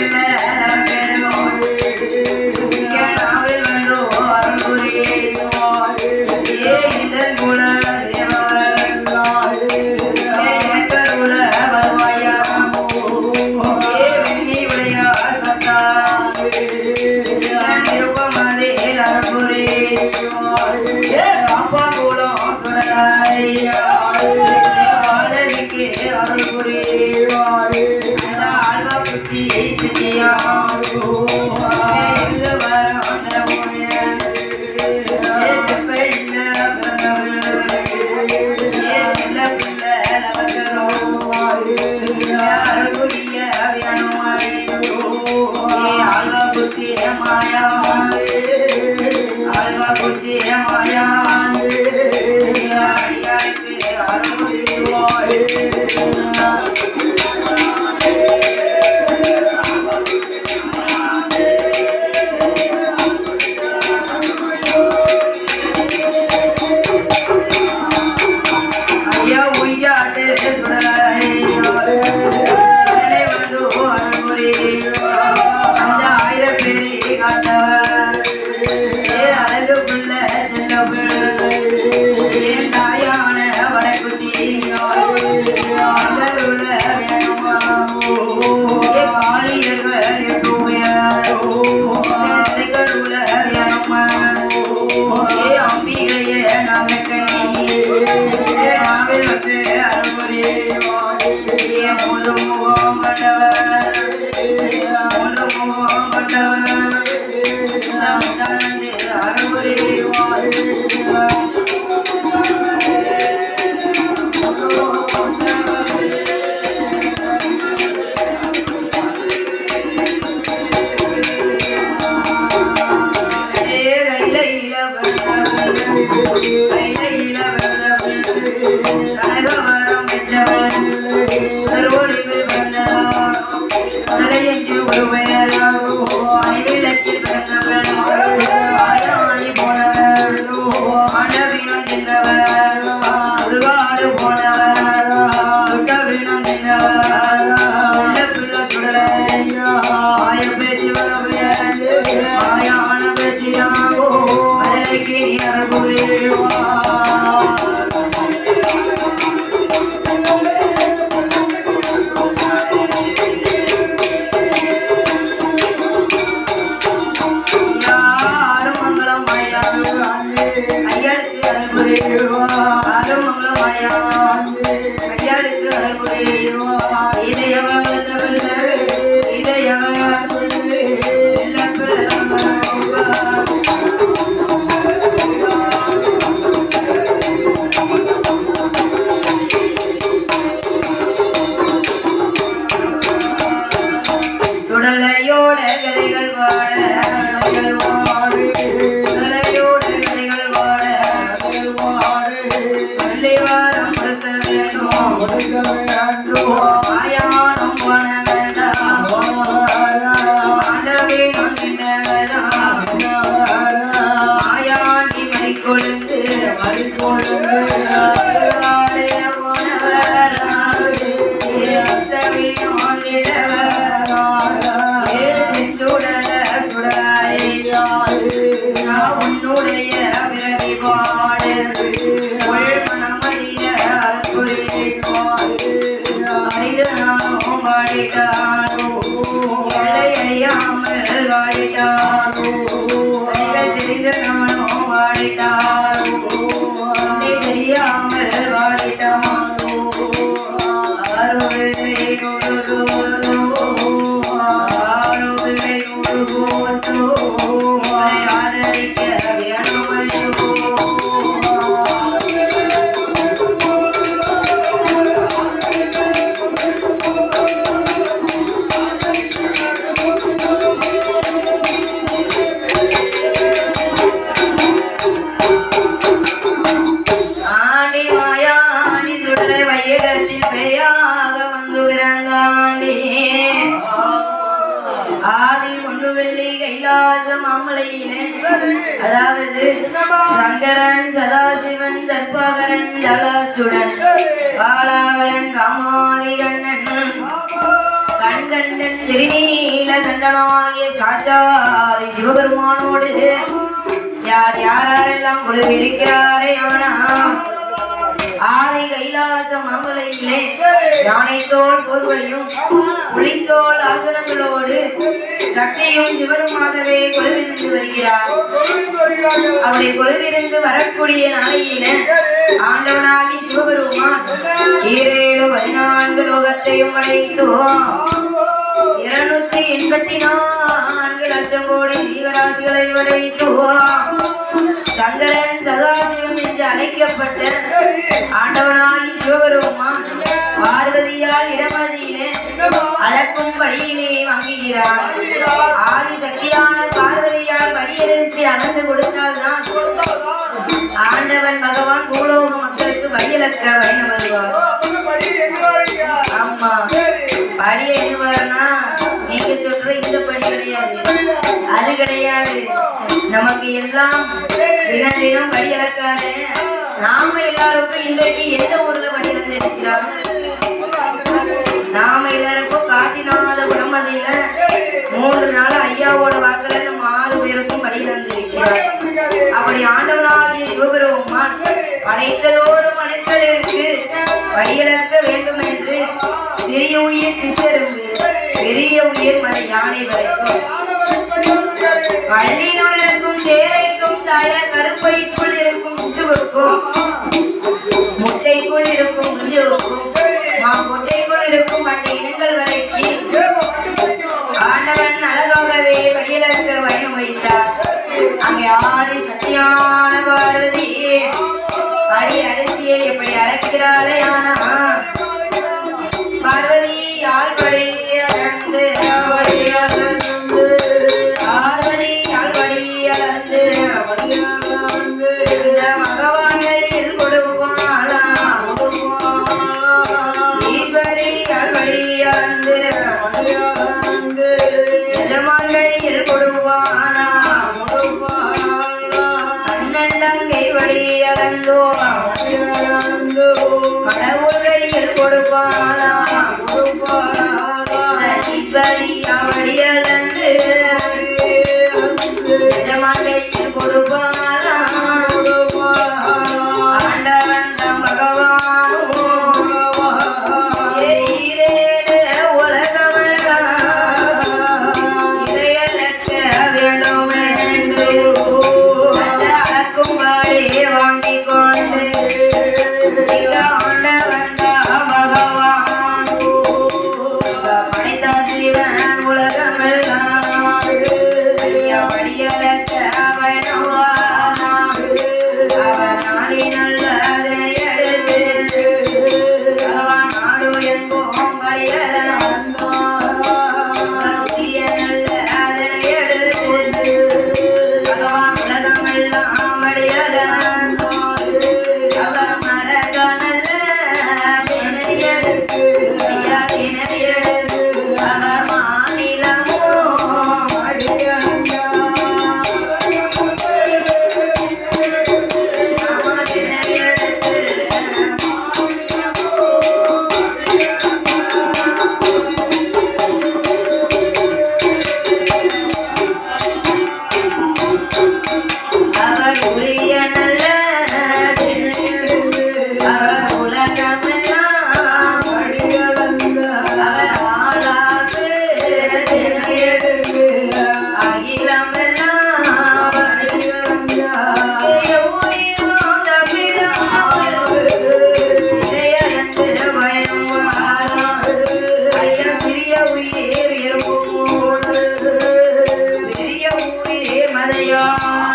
Amen. i'm Ayane Então you. சள்ளி வாரம் கொடுக்க வேண்டும். கொடுக்க வேண்டும் கண்டனாகிய சாச்சாதி சிவபெருமானோடு யார் யாரெல்லாம் குழுவிருக்கிறாரே ஆனா ஆலை கைலாச மாமலையிலே சரி யானைத்தோல் போர்வையும் புலித்தோல் ஆசனங்களோடு சக்தியும் சிவனுமாகவே குழுவிருந்து வருகிறார். தொழிலுக்கு அப்படி குழுவிருந்து வரக்கூடிய நாளையில ஆண்டவனாகி சிவபெருமான் ஈரேழு பதினான்கு லோகத்தையும் அடைத்துவோம் இருநூத்தி எண்பத்தி நான்கு லட்சம் கோடி ஜீவராசிகளை படைத்துவோம் சங்கரன் சதாசிவம் என்று அழைக்கப்பட்ட ஆண்டவனாகி சிவபெருமான் பார்வதியால் இடமதியிலே அளக்கும் படியினை வாங்குகிறார். வருகிறார் ஆதிசக்தியான பார்வதியால் படியெடுத்து அளந்து கொடுத்தால்தான் ஆண்டவன் பகவான் பூலோக மக்களுக்கு வழியளக்க வழங்க வருவார் ஆமா. படி எண்ணுவார்னா நீங்க சொல்ற இந்த பணி கிடையாது. அது கிடையாது. நமக்கு எல்லாம் தினம் தினம் படி அளக்காது நாம எல்லாருக்கும் இன்றைக்கு எந்த ஊர்ல படி இருக்கிறோம் நாம எல்லாருக்கும் காட்டினாத பிரம்மதியில மூன்று நாள் ஐயாவோட வாக்குல நம்ம ஆறு பேருக்கும் படி வந்து அப்படி ஆண்டவனாகிய சிவபெருமான் படைத்ததோறும் மனுக்களுக்கு வழியிழக்க வேண்டும் என்று சிறிய உயிர் சித்தரும்பு பெரிய உயிர் மத யானை வரைக்கும். பள்ளியினுள் இருக்கும் தேரைக்கும் தாய கருப்பைக்குள் இருக்கும் சிசுவுக்கும் முட்டைக்குள் இருக்கும் குஞ்சுவுக்கும் மா முட்டைக்குள் இருக்கும் மற்ற இனங்கள் வரைக்கும். ஆண்டவன் அழகாகவே வழியிழக்க பயணம் அங்கே ஆதி சக்தியான Bye.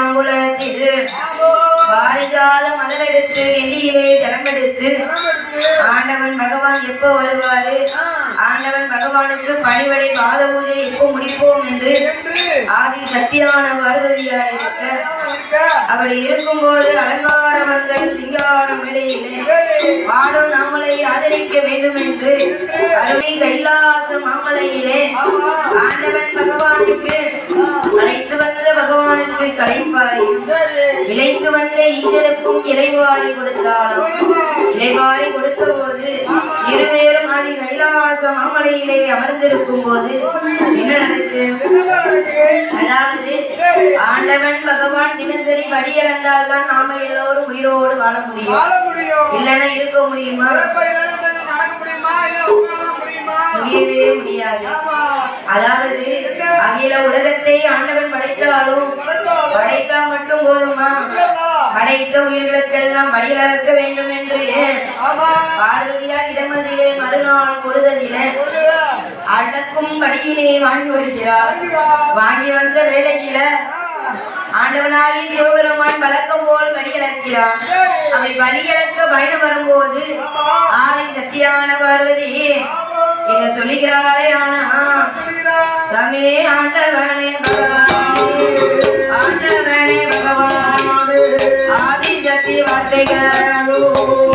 நல்ல பாரிஜால மலரெடுத்து எண்ணியிலே ஜலமெடுத்து ஆண்டவன் பகவான் எப்போ வருவாரு. ஆண்டவன் பகவானுக்கு பணிவடை பாத பூஜை எப்போ முடிப்போம் என்று ஆதி சக்தியான பார்வதியார் இருக்க. அப்படி இருக்கும்போது அலங்கார மந்தன் சிங்காரம் இடையிலே. பாடும் நாமலை ஆதரிக்க வேண்டும் என்று அருமை கைலாச மாமலையிலே. ஆண்டவன் பகவானுக்கு அழைத்து வந்த பகவானுக்கு களைப்பாரையும். இழைத்து வந்த ஈஸ்வருக்கும் இலைவாரி கொடுத்தாலும். இலைவாரி கொடுத்த போது இருவேரும் ஆதி கைலாச மாமலையிலே அமர்ந்திருக்கும் போது என்ன நடக்கு? அதாவது. ஆண்டவன் பகவான் தினசரி படியிறந்தால் தான் நாம எல்லோரும் உயிரோடு வாழ முடியும் வாழ முடியும். இல்லைன்னா இருக்க முடியுமா முடியவே முடியாது. அதாவது அகில உலகத்தை ஆண்டவன் படைத்தாலும் படைத்தா மட்டும் போதுமா? படைத்த உயிர்களுக்கெல்லாம் படியிறக்க வேண்டும் என்று பார்வதியார் இடமதிலே மறுநாள் பொழுததிலே அடக்கும் படியினை வாங்கி வருகிறார். வாங்கி வந்த வேலையில ஆண்டவனாகி சிவபெருமான் வழக்கம் போல் படியிறக்கிறான் சரி. அப்படி படியிறக்க பயணம் வரும்போது. ஆதி சக்தியான பார்வதி. எங்க சொல்லுகிறாளே ஆனா. தமே ஆண்டவனே பகவானே ஆண்டவனே பகவானே ஆதி சக்தி வார்த்தைகள்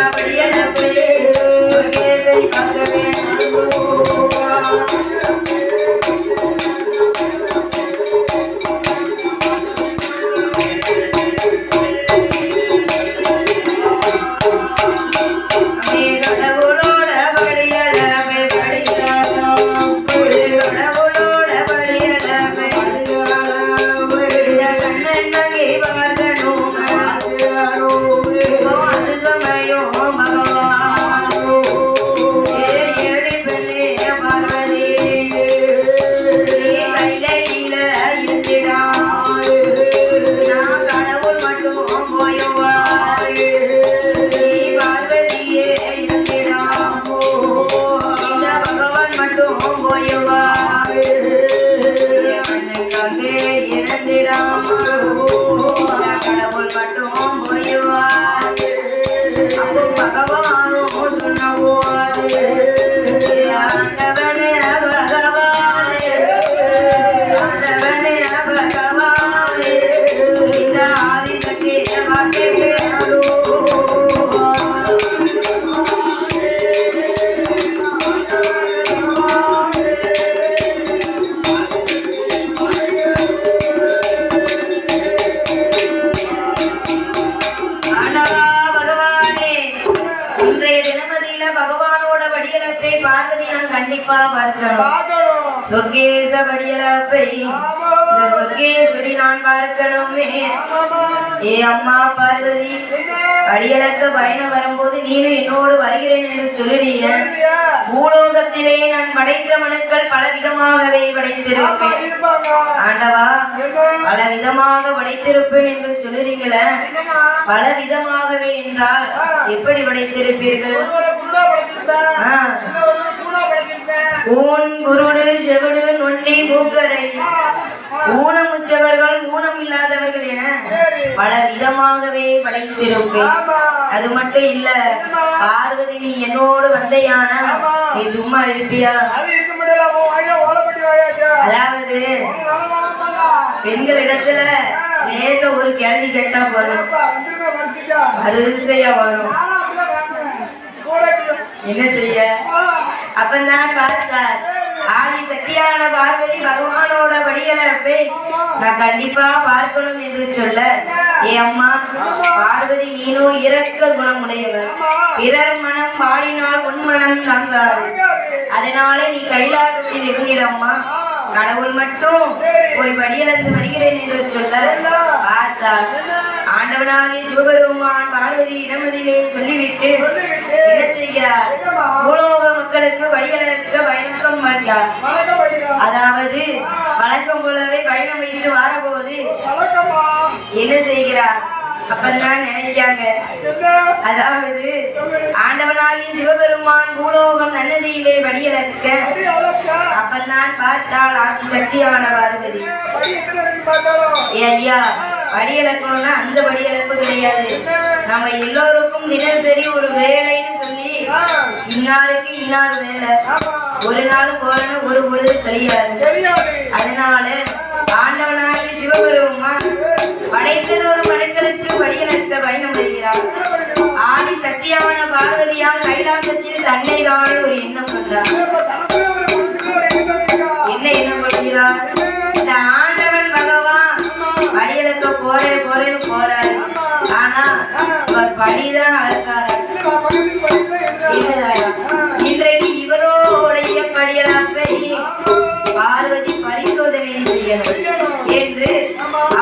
கேத வழியடப்பை கேதை பார்க்கணும் பார்க்கணும். சொர்க்கேச வடியலப்பை ஆமா. இந்த சொர்க்கேஸ்வரி நான் பார்க்கணுமே. ஏ அம்மா பார்வதி? அடியலக்க பயணம் வரும்போது நீனும் என்னோடு வருகிறேன் என்று சொல்லுறியா? பூலோகத்திலே நான் படைத்த மனுக்கள் பல விதமாகவே படைத்திருப்பேன். ஆண்டவா? பல விதமாக படைத்திருப்பேன் என்று சொல்லுறீங்களே? பல விதமாகவே என்றால் எப்படி படைத்திருப்பீர்கள் ஊன் குருடு செவிடு நொண்டி மூக்கரை. ஆ. ஊனமுற்றவர்கள் ஊனம் இல்லாதவர்கள் என. பல விதமாகவே படைத்திருப்பேன். அது மட்டும் இல்ல பார்வதி நீ என்னோடு வந்தையான. நீ சும்மா இருப்பியா? அதாவது பெண்கள் இடத்துல லேச ஒரு கேள்வி கேட்டா போதும். வரிசையா வரும். என்ன செய்ய? அப்பந்தான் பார்த்தார். ஆதி சக்தியான பார்வதி பகவானோட வடியலப்பை நான் கண்டிப்பா பார்க்கணும் என்று சொல்ல ஏ அம்மா பார்வதி நீனும் இரக்க குணமுடையவர் பிறர் மனம் பாடினால் உன் மனம் தாங்காது. அதனாலே நீ கைலாசத்தில் இருந்திடம்மா கடவுள் மட்டும் போய் படியிழந்து வருகிறேன் என்று சொல்ல பார்த்தார். ஆண்டவனாகி சிவபெருமான் பார்வதி இடமதிலே சொல்லிவிட்டு என்ன செய்கிறார்? பூலோக மக்களுக்கு வழியளக்க வணக்கம் வைத்தார். அதாவது வழக்கம் போலவே பயணம் வைத்து வாரபோது. என்ன செய்கிறார் அப்பதான் நினைக்காங்க என்ன? அதாவது சொல்லு. ஆண்டவனாகிய சிவபெருமான் பூலோகம் நன்னதியிலே அளக்கா. அப்பதான் பார்த்தால் ஆதி சக்தியான பார்வதி ஐயா வடியளக்கணும்னா அந்த வடியளப்பு கிடையாது நம்ம எல்லோருக்கும் தினசரி ஒரு வேலைன்னு சொல்லி இன்னாருக்கு இன்னார் வேலை. ஒரு நாள் போலன்னு ஒரு பொழுது தெரியாது. அதனால ஆண்டவனாகிய சிவபெருமான் படைத்ததொரு ஒரு மனுக்களுக்கு வடியளக்க பயணம் வருகிறார் ஆதி சக்தியான பார்வதியால் கைலாசத்தில் தன்னை தானே ஒரு எண்ணம் கொண்டார். என்ன எண்ணம் கொள்கிறார்? இந்த ஆண்டவன் பகவான் வடியளக்க போறேன் போறேன்னு போறாரு. ஆனா அவர் படிதான் அளக்காரு இன்றைக்கு இவரோடைய படியளப்பை பார்வதி பரிசோதனை செய்யணும். என்று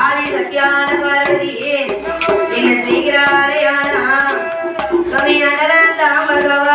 ஆதி சக்தியான பார்வதி என்ன செய்கிறாரே ஆனா துணையாண்டவன் தாம் பகவான்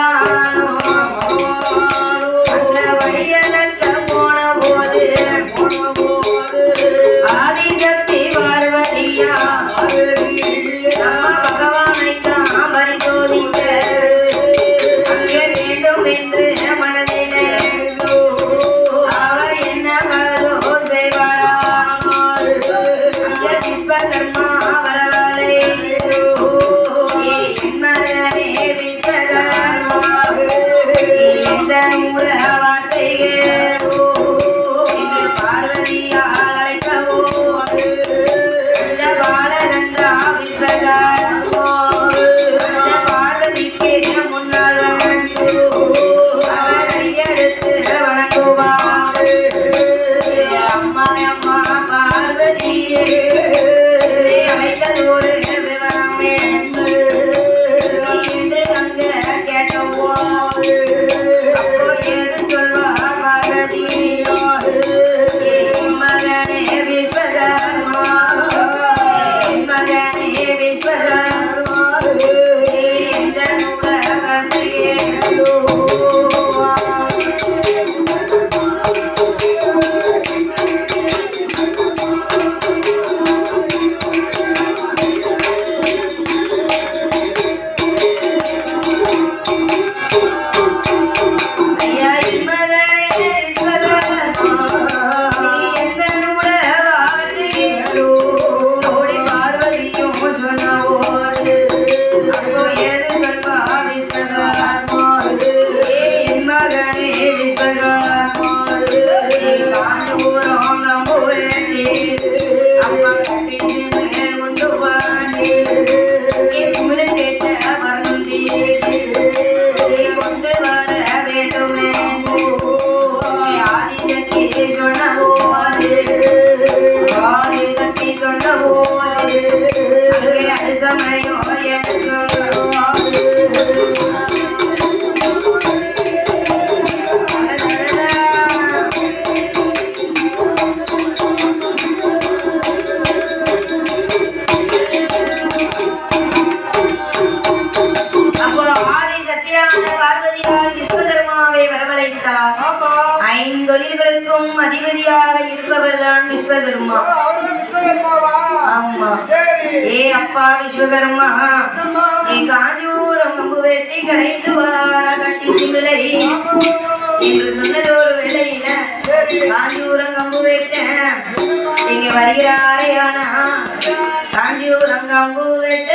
அப்பா விஸ்வகர்மா. நீ காஞ்சூரம் கம்பு வெட்டி கடைந்து வாட கட்டி சிமிலை. என்று சொன்னது ஒரு வேளையில சரி. காஞ்சூரம் கம்பு வெட்ட நீங்க வருகிறாரே ஆனா காஞ்சூரம் கம்பு வெட்ட,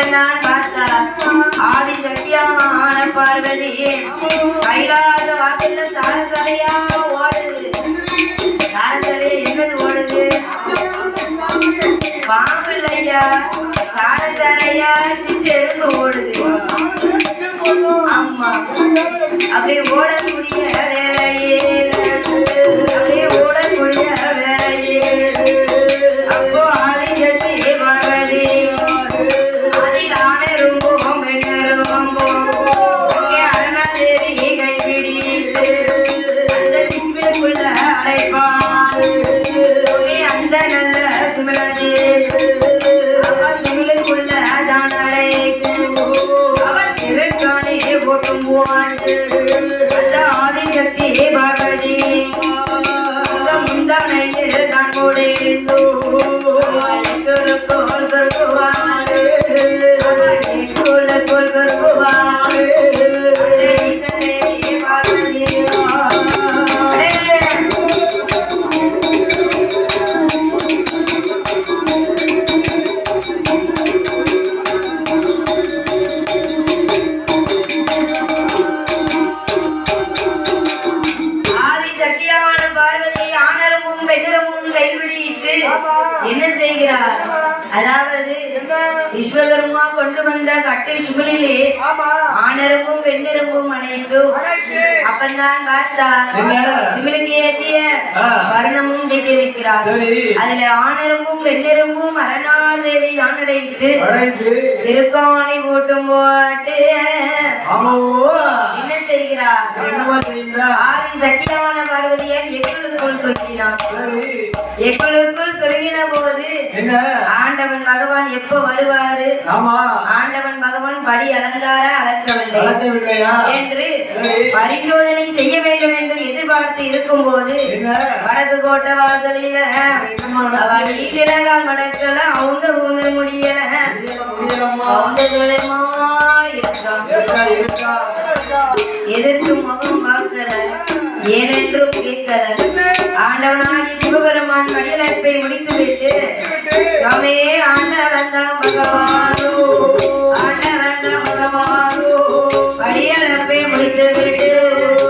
பெண்ணான் நான் பார்த்தா ஆதி சக்தியான பார்வதி கைலாத வாக்கில் சாரசரையா ஓடுது. சாரசரை என்னது ஓடுது? பாம்பு இல்லையா சாரசரையா சிச்செரும்பு ஓடுது. ஆமா அப்படி ஓடக்கூடிய வேலையே கட்டை சுமலிலே ஆணரமும் பெண்ணரமும் அனைத்து அனைத்து அப்பந்தான் பார்த்தா? சிமிலுக்கு ஏற்றிய. வர்ணமும் வைத்திருக்கிறார் சரி. அதுல ஆணரமும் பெண்ணரமும் அரணாதேவி தான் அடைத்து திருக்காணி போட்டும் போட்டு என்ன செய்கிறார்? ஆதி சக்தியான பார்வதியால் எங்களுக்குள் சரி. எங்களுக்குள் சொருகின போது ஆண்டவன் பகவான் எப்ப வருவாரு? ஆமா. ஆண்டவன் பகவான் படி அலங்கார அளக்கவில்லை என்று. பரிசோதனை செய்ய வேண்டும் என்று எதிர்பார்த்து இருக்கும்போது என்ன? வடக்கு கோட்டை வாசலில அவன் நீட்டினகால் மடக்கல அவங்க ஊந்து முடியல. அவங்க தொலைமா இருக்கான் இருக்கா, இருக்கா. எதற்கு முகம் பார்க்கல ஏனென்றும் கேட்கல. ஆண்டவனாகி சிவபெருமான் படியலப்பை முடித்துவிட்டு சுவாமே ஆண்டவன் தான் பகவானோ ஆண்டவன் தான் பகவானோ படியலப்பை முடித்துவிட்டு ஆறு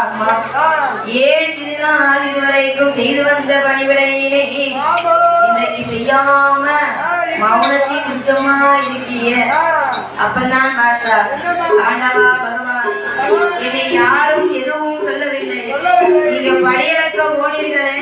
அம்மா ஏன் இதுநாள் இதுவரைக்கும் செய்து வந்த பணிவிடையினை ஆமா. இன்றைக்கு செய்யாம மௌனத்தின் உச்சமா இருக்கிய அப்பதான் பார்த்தா ஆண்டவா பகவான் என்னை யாரும் எதுவும் சொல்லவில்லை. நீங்க படியிறக்க போனீர்களே.